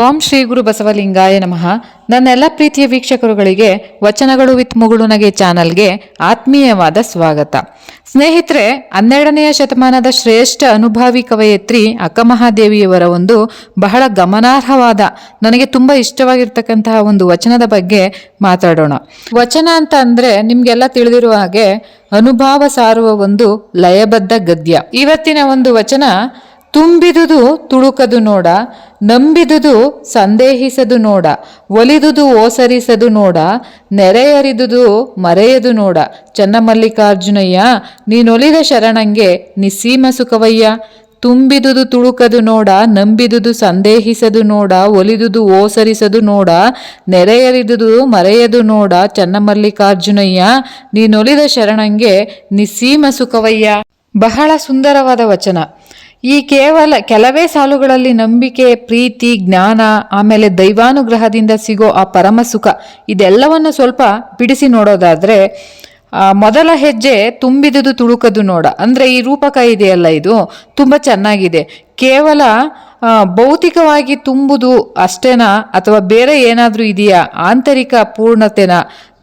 ಓಂ ಶ್ರೀ ಗುರು ಬಸವಲಿಂಗಾಯ ನಮಃ. ನನ್ನೆಲ್ಲ ಪ್ರೀತಿಯ ವೀಕ್ಷಕರುಗಳಿಗೆ, ವಚನಗಳು ವಿತ್ ಮುಗುಳುನಗೆ ಚಾನಲ್ಗೆ ಆತ್ಮೀಯವಾದ ಸ್ವಾಗತ. ಸ್ನೇಹಿತರೆ, ಹನ್ನೆರಡನೆಯ ಶತಮಾನದ ಶ್ರೇಷ್ಠ ಅನುಭಾವಿ ಕವಯತ್ರಿ ಅಕ್ಕಮಹಾದೇವಿಯವರ ಒಂದು ಬಹಳ ಗಮನಾರ್ಹವಾದ, ನನಗೆ ತುಂಬ ಇಷ್ಟವಾಗಿರ್ತಕ್ಕಂತಹ ಒಂದು ವಚನದ ಬಗ್ಗೆ ಮಾತಾಡೋಣ. ವಚನ ಅಂತ ಅಂದರೆ ನಿಮಗೆಲ್ಲ ತಿಳಿದಿರುವ ಹಾಗೆ ಅನುಭಾವ ಸಾರುವ ಒಂದು ಲಯಬದ್ಧ ಗದ್ಯ. ಇವತ್ತಿನ ಒಂದು ವಚನ ತುಂಬಿದುದು ತುಳುಕದು ನೋಡ, ನಂಬಿದುದು ಸಂದೇಹಿಸದು ನೋಡ, ಒಲಿದುದು ಓಸರಿಸದು ನೋಡ, ನೆರೆಯರಿದುದು ಮರೆಯದು ನೋಡ. ಚನ್ನಮಲ್ಲಿಕಾರ್ಜುನಯ್ಯ, ನೀನೊಲಿದ ಶರಣಂಗೆ ನಿಸ್ಸೀಮ ಸುಖವಯ್ಯ. ತುಂಬಿದುದು ತುಳುಕದು ನೋಡ, ನಂಬಿದುದು ಸಂದೇಹಿಸದು ನೋಡ, ಒಲಿದುದು ಓಸರಿಸದು ನೋಡ, ನೆರೆಯರಿದುದು ಮರೆಯದು ನೋಡ. ಚನ್ನಮಲ್ಲಿಕಾರ್ಜುನಯ್ಯ, ನೀನೊಲಿದ ಶರಣಂಗೆ ನಿಸ್ಸೀಮ ಸುಖವಯ್ಯ. ಬಹಳ ಸುಂದರವಾದ ವಚನ. ಈ ಕೇವಲ ಕೆಲವೇ ಸಾಲುಗಳಲ್ಲಿ ನಂಬಿಕೆ, ಪ್ರೀತಿ, ಜ್ಞಾನ, ಆಮೇಲೆ ದೈವಾನುಗ್ರಹದಿಂದ ಸಿಗೋ ಆ ಪರಮ ಸುಖ, ಇದೆಲ್ಲವನ್ನು ಸ್ವಲ್ಪ ಬಿಡಿಸಿ ನೋಡೋದಾದರೆ ಮೊದಲ ಹೆಜ್ಜೆ ತುಂಬಿದುದು ತುಳುಕದು ನೋಡ. ಅಂದರೆ ಈ ರೂಪಕ ಇದೆಯಲ್ಲ ಇದು? ತುಂಬ ಚೆನ್ನಾಗಿದೆ. ಕೇವಲ ಭೌತಿಕವಾಗಿ ತುಂಬುದು ಅಷ್ಟೇನಾ? ಅಥವಾ ಬೇರೆ ಏನಾದರೂ ಇದೆಯಾ? ಆಂತರಿಕ ಪೂರ್ಣತೆನಾ?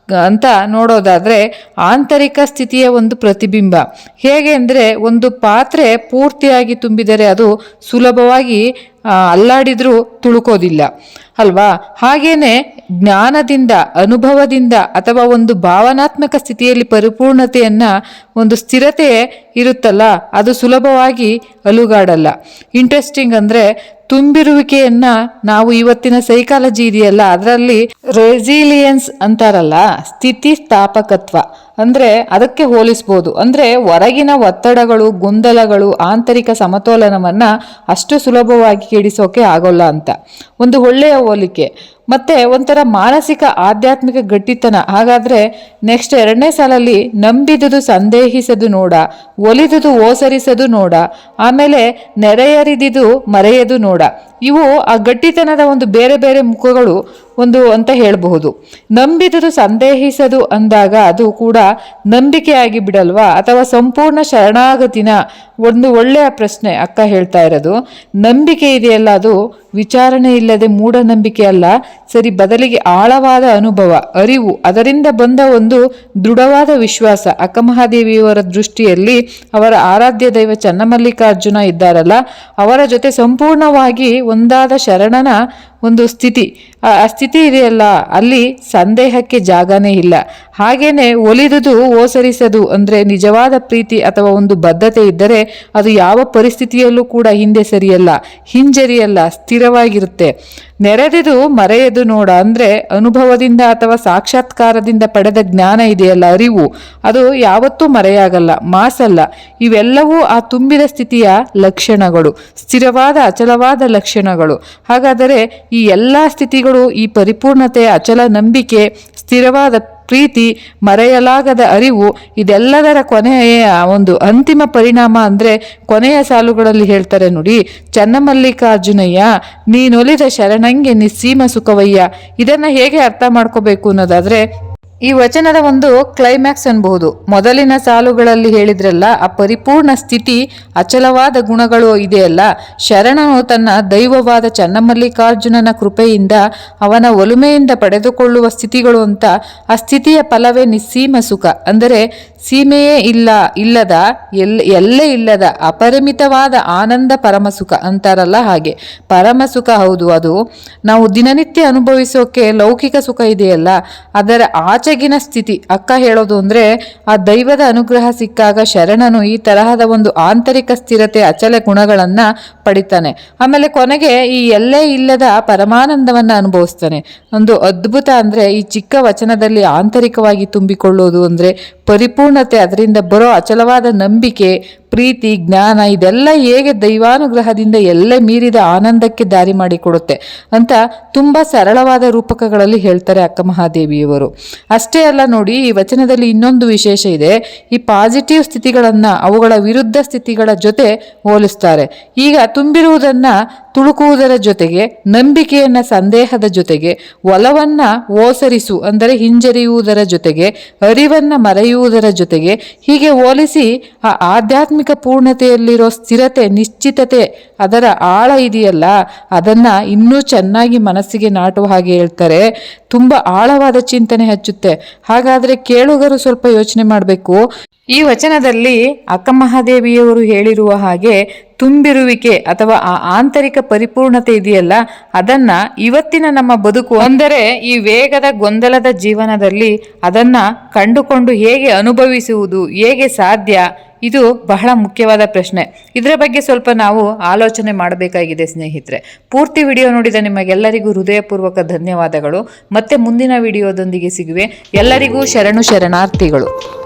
ಅಂತ ನೋಡೋದಾದರೆ ಆಂತರಿಕ ಸ್ಥಿತಿಯ ಒಂದು ಪ್ರತಿಬಿಂಬ. ಹೇಗೆ ಅಂದರೆ ಒಂದು ಪಾತ್ರೆ ಪೂರ್ತಿಯಾಗಿ ತುಂಬಿದರೆ ಅದು ಸುಲಭವಾಗಿ ಅಲ್ಲಾಡಿದರೂ ತುಳುಕೋದಿಲ್ಲ. ಅಲ್ವಾ? ಹಾಗೇನೆ ಜ್ಞಾನದಿಂದ, ಅನುಭವದಿಂದ ಅಥವಾ ಒಂದು ಭಾವನಾತ್ಮಕ ಸ್ಥಿತಿಯಲ್ಲಿ ಪರಿಪೂರ್ಣತೆಯನ್ನು ಒಂದು ಸ್ಥಿರತೆ ಇರುತ್ತಲ್ಲ, ಅದು ಸುಲಭವಾಗಿ ಅಲುಗಾಡಲ್ಲ. ಇಂಟ್ರೆಸ್ಟಿಂಗ್ ಅಂದ್ರೆ ತುಂಬಿರುವಿಕೆಯನ್ನ ನಾವು ಇವತ್ತಿನ ಸೈಕಾಲಜಿ ಇದೆಯಲ್ಲ ಅದರಲ್ಲಿ ರೆಸಿಲಿಯನ್ಸ್ ಅಂತಾರಲ್ಲ ಸ್ಥಿತಿ ಸ್ಥಾಪಕತ್ವ ಅಂದ್ರೆ ಅದಕ್ಕೆ ಹೋಲಿಸ್ಬೋದು. ಅಂದ್ರೆ ಹೊರಗಿನ ಒತ್ತಡಗಳು, ಗೊಂದಲಗಳು, ಆಂತರಿಕ ಸಮತೋಲನವನ್ನ ಅಷ್ಟು ಸುಲಭವಾಗಿ ಕೆಡಿಸೋಕೆ ಆಗೋಲ್ಲ ಅಂತ. ಒಂದು ಒಳ್ಳೆಯ ಹೋಲಿಕೆ. ಮತ್ತೆ ಒಂಥರ ಮಾನಸಿಕ ಆಧ್ಯಾತ್ಮಿಕ ಗಟ್ಟಿತನ. ಹಾಗಾದ್ರೆ ನೆಕ್ಸ್ಟ್ ಎರಡನೇ ಸಾಲಲ್ಲಿ ನಂಬಿದುದು ಸಂದೇಹಿಸದು ನೋಡ, ಒಲಿದುದು ಓಸರಿಸದು ನೋಡ, ಆಮೇಲೆ ನೆರೆಯರಿದಿದು ಮರೆಯದು ನೋಡ. ಇವು ಆ ಗಟ್ಟಿತನದ ಒಂದು ಬೇರೆ ಬೇರೆ ಮುಖಗಳು ಒಂದು ಅಂತ ಹೇಳಬಹುದು. ನಂಬಿದುದು ಸಂದೇಹಿಸದು ಅಂದಾಗ ಅದು ಕೂಡ ನಂಬಿಕೆಯಾಗಿ ಬಿಡಲ್ವಾ? ಅಥವಾ ಸಂಪೂರ್ಣ ಶರಣಾಗತಿನ ಒಂದು ಒಳ್ಳೆಯ ಪ್ರಶ್ನೆ ಅಕ್ಕ ಹೇಳ್ತಾ ಇರೋದು. ನಂಬಿಕೆ ಇದೆಯಲ್ಲ ಅದು ವಿಚಾರಣೆ ಇಲ್ಲದೆ ಮೂಢನಂಬಿಕೆ ಅಲ್ಲ ಸರಿ, ಬದಲಿಗೆ ಆಳವಾದ ಅನುಭವ, ಅರಿವು, ಅದರಿಂದ ಬಂದ ಒಂದು ದೃಢವಾದ ವಿಶ್ವಾಸ. ಅಕ್ಕಮಹಾದೇವಿಯವರ ದೃಷ್ಟಿಯಲ್ಲಿ ಅವರ ಆರಾಧ್ಯ ದೈವ ಚನ್ನಮಲ್ಲಿಕಾರ್ಜುನ ಇದ್ದಾರಲ್ಲ, ಅವರ ಜೊತೆ ಸಂಪೂರ್ಣವಾಗಿ ಒಂದಾದ ಶರಣನ ಒಂದು ಸ್ಥಿತಿ. ಆ ಸ್ಥಿತಿ ಇದೆಯಲ್ಲ, ಅಲ್ಲಿ ಸಂದೇಹಕ್ಕೆ ಜಾಗನೇ ಇಲ್ಲ. ಹಾಗೇನೆ ಒಲಿದುದು, ಓಸರಿಸದು ಅಂದ್ರೆ ನಿಜವಾದ ಪ್ರೀತಿ ಅಥವಾ ಒಂದು ಬದ್ಧತೆ ಇದ್ದರೆ ಅದು ಯಾವ ಪರಿಸ್ಥಿತಿಯಲ್ಲೂ ಕೂಡ ಹಿಂದೆ ಸರಿಯಲ್ಲ, ಹಿಂಜರಿಯಲ್ಲ, ಸ್ಥಿರವಾಗಿರುತ್ತೆ. ನೆರೆದಿದು ಮರೆಯದು ನೋಡ ಅಂದ್ರೆ ಅನುಭವದಿಂದ ಅಥವಾ ಸಾಕ್ಷಾತ್ಕಾರದಿಂದ ಪಡೆದ ಜ್ಞಾನ ಇದೆಯಲ್ಲ ಅರಿವು. ಅದು ಯಾವತ್ತೂ ಮರೆಯಾಗಲ್ಲ, ಮಾಸಲ್ಲ. ಇವೆಲ್ಲವೂ ಆ ತುಂಬಿದ ಸ್ಥಿತಿಯ ಲಕ್ಷಣಗಳು, ಸ್ಥಿರವಾದ, ಅಚಲವಾದ ಲಕ್ಷಣಗಳು. ಹಾಗಾದರೆ ಈ ಎಲ್ಲ ಸ್ಥಿತಿಗಳು ಈ ಪರಿಪೂರ್ಣತೆ ಅಚಲ ನಂಬಿಕೆ, ಸ್ಥಿರವಾದ ಪ್ರೀತಿ, ಮರೆಯಲಾಗದ ಅರಿವು, ಇದೆಲ್ಲದರ ಕೊನೆಯ ಒಂದು ಅಂತಿಮ ಪರಿಣಾಮ ಅಂದರೆ ಕೊನೆಯ ಸಾಲುಗಳಲ್ಲಿ ಹೇಳ್ತಾರೆ ನೋಡಿ, ಚನ್ನಮಲ್ಲಿಕಾರ್ಜುನಯ್ಯ, ನೀನೊಲಿದ ಶರಣಂಗೆ ನಿಸ್ಸೀಮ ಸುಖವಯ್ಯ. ಇದನ್ನು ಹೇಗೆ ಅರ್ಥ ಮಾಡ್ಕೋಬೇಕು ಅನ್ನೋದಾದ್ರೆ ಈ ವಚನದ ಒಂದು ಕ್ಲೈಮ್ಯಾಕ್ಸ್ ಅನ್ಬಹುದು ಮೊದಲಿನ ಸಾಲುಗಳಲ್ಲಿ ಹೇಳಿದ್ರಲ್ಲ, ಆ ಪರಿಪೂರ್ಣ ಸ್ಥಿತಿ ಅಚಲವಾದ ಗುಣಗಳು ಇದೆಯಲ್ಲ. ಶರಣನು ತನ್ನ ದೈವವಾದ ಚನ್ನಮಲ್ಲಿಕಾರ್ಜುನನ ಕೃಪೆಯಿಂದ ಅವನ ಒಲುಮೆಯಿಂದ ಪಡೆದುಕೊಳ್ಳುವ ಸ್ಥಿತಿಗಳು ಅಂತ, ಆ ಸ್ಥಿತಿಯ ಫಲವೇ ನಿಸ್ಸೀಮ ಸುಖ. ಅಂದರೆ ಸೀಮೆಯೇ ಇಲ್ಲ, ಇಲ್ಲದ, ಎಲ್, ಎಲ್ಲೇ ಇಲ್ಲದ, ಅಪರಿಮಿತವಾದ ಆನಂದ ಪರಮಸುಖ ಅಂತಾರಲ್ಲ ಹಾಗೆ. ಪರಮಸುಖ ಹೌದು, ಅದು ನಾವು ದಿನನಿತ್ಯ ಅನುಭವಿಸೋಕೆ ಲೌಕಿಕ ಸುಖ ಇದೆಯಲ್ಲ. ಅದರ ಆಚೆಗಿನ ಸ್ಥಿತಿ. ಅಕ್ಕ ಹೇಳೋದು ಅಂದ್ರೆ, ಆ ದೈವದ ಅನುಗ್ರಹ ಸಿಕ್ಕಾಗ ಶರಣನು ಈ ತರಹದ ಒಂದು ಆಂತರಿಕ ಸ್ಥಿರತೆ ಅಚಲ ಗುಣಗಳನ್ನು ಪಡಿತಾನೆ. ಆಮೇಲೆ ಕೊನೆಗೆ ಈ ಎಲ್ಲೇ ಇಲ್ಲದ ಪರಮಾನಂದವನ್ನು ಅನುಭವಿಸ್ತಾನೆ. ಒಂದು ಅದ್ಭುತ ಅಂದ್ರೆ, ಈ ಚಿಕ್ಕ ವಚನದಲ್ಲಿ ಆಂತರಿಕವಾಗಿ ತುಂಬಿಕೊಳ್ಳೋದು ಅಂದ್ರೆ, ಪರಿಪೂರ್ಣತೆ ಅದರಿಂದ ಬರೋ ಅಚಲವಾದ ನಂಬಿಕೆ ಪ್ರೀತಿ, ಜ್ಞಾನ, ಇದೆಲ್ಲ ಹೇಗೆ ದೈವಾನುಗ್ರಹದಿಂದ ಎಲ್ಲೇ ಮೀರಿದ ಆನಂದಕ್ಕೆ ದಾರಿ ಮಾಡಿಕೊಡುತ್ತೆ ಅಂತ ತುಂಬ ಸರಳವಾದ ರೂಪಕಗಳಲ್ಲಿ ಹೇಳ್ತಾರೆ ಅಕ್ಕ ಮಹಾದೇವಿಯವರು. ಅಷ್ಟೇ ಅಲ್ಲ ನೋಡಿ, ಈ ವಚನದಲ್ಲಿ ಇನ್ನೊಂದು ವಿಶೇಷ ಇದೆ. ಈ ಪಾಸಿಟಿವ್ ಸ್ಥಿತಿಗಳನ್ನ ಅವುಗಳ ವಿರುದ್ಧ ಸ್ಥಿತಿಗಳ ಜೊತೆ ಹೋಲಿಸ್ತಾರೆ. ಈಗ ತುಂಬಿರುವುದನ್ನ ತುಳುಕುವುದರ ಜೊತೆಗೆ, ನಂಬಿಕೆಯನ್ನ ಸಂದೇಹದ ಜೊತೆಗೆ, ಒಲವನ್ನ ಓಸರಿಸು, ಅಂದರೆ ಹಿಂಜರಿಯುವುದರ ಜೊತೆಗೆ, ಅರಿವನ್ನ ಮರೆಯುವುದರ ಜೊತೆಗೆ, ಹೀಗೆ ಹೋಲಿಸಿ ಆ ಆಧ್ಯಾತ್ಮಿಕ ಪೂರ್ಣತೆಯಲ್ಲಿರೋ ಸ್ಥಿರತೆ, ನಿಶ್ಚಿತತೆ ಅದರ ಆಳ ಇದೆಯಲ್ಲ, ಅದನ್ನ ಇನ್ನೂ ಚೆನ್ನಾಗಿ ಮನಸ್ಸಿಗೆ ನಾಟುವ ಹಾಗೆ ಹೇಳ್ತಾರೆ. ತುಂಬ ಆಳವಾದ ಚಿಂತನೆ ಹಚ್ಚುತ್ತೆ. ಹಾಗಾದ್ರೆ ಕೇಳುಗರು ಸ್ವಲ್ಪ ಯೋಚನೆ ಮಾಡಬೇಕು. ಈ ವಚನದಲ್ಲಿ ಅಕ್ಕಮಹಾದೇವಿಯವರು ಹೇಳಿರುವ ಹಾಗೆ ತುಂಬಿರುವಿಕೆ ಅಥವಾ ಆ ಆಂತರಿಕ ಪರಿಪೂರ್ಣತೆ ಇದೆಯಲ್ಲ, ಅದನ್ನ ಇವತ್ತಿನ ನಮ್ಮ ಬದುಕು ಅಂದರೆ ಈ ವೇಗದ ಗೊಂದಲದ ಜೀವನದಲ್ಲಿ ಅದನ್ನ ಕಂಡುಕೊಂಡು ಹೇಗೆ ಅನುಭವಿಸುವುದು, ಹೇಗೆ ಸಾಧ್ಯ ಇದು ಬಹಳ ಮುಖ್ಯವಾದ ಪ್ರಶ್ನೆ. ಇದರ ಬಗ್ಗೆ ಸ್ವಲ್ಪ ನಾವು ಆಲೋಚನೆ ಮಾಡಬೇಕಾಗಿದೆ, ಸ್ನೇಹಿತರೆ. ಪೂರ್ತಿ ವಿಡಿಯೋ ನೋಡಿದ ನಿಮಗೆಲ್ಲರಿಗೂ ಹೃದಯಪೂರ್ವಕ ಧನ್ಯವಾದಗಳು. ಮತ್ತೆ ಮುಂದಿನ ವಿಡಿಯೋದೊಂದಿಗೆ ಸಿಗುವೆ. ಎಲ್ಲರಿಗೂ ಶರಣು ಶರಣಾರ್ಥಿಗಳು.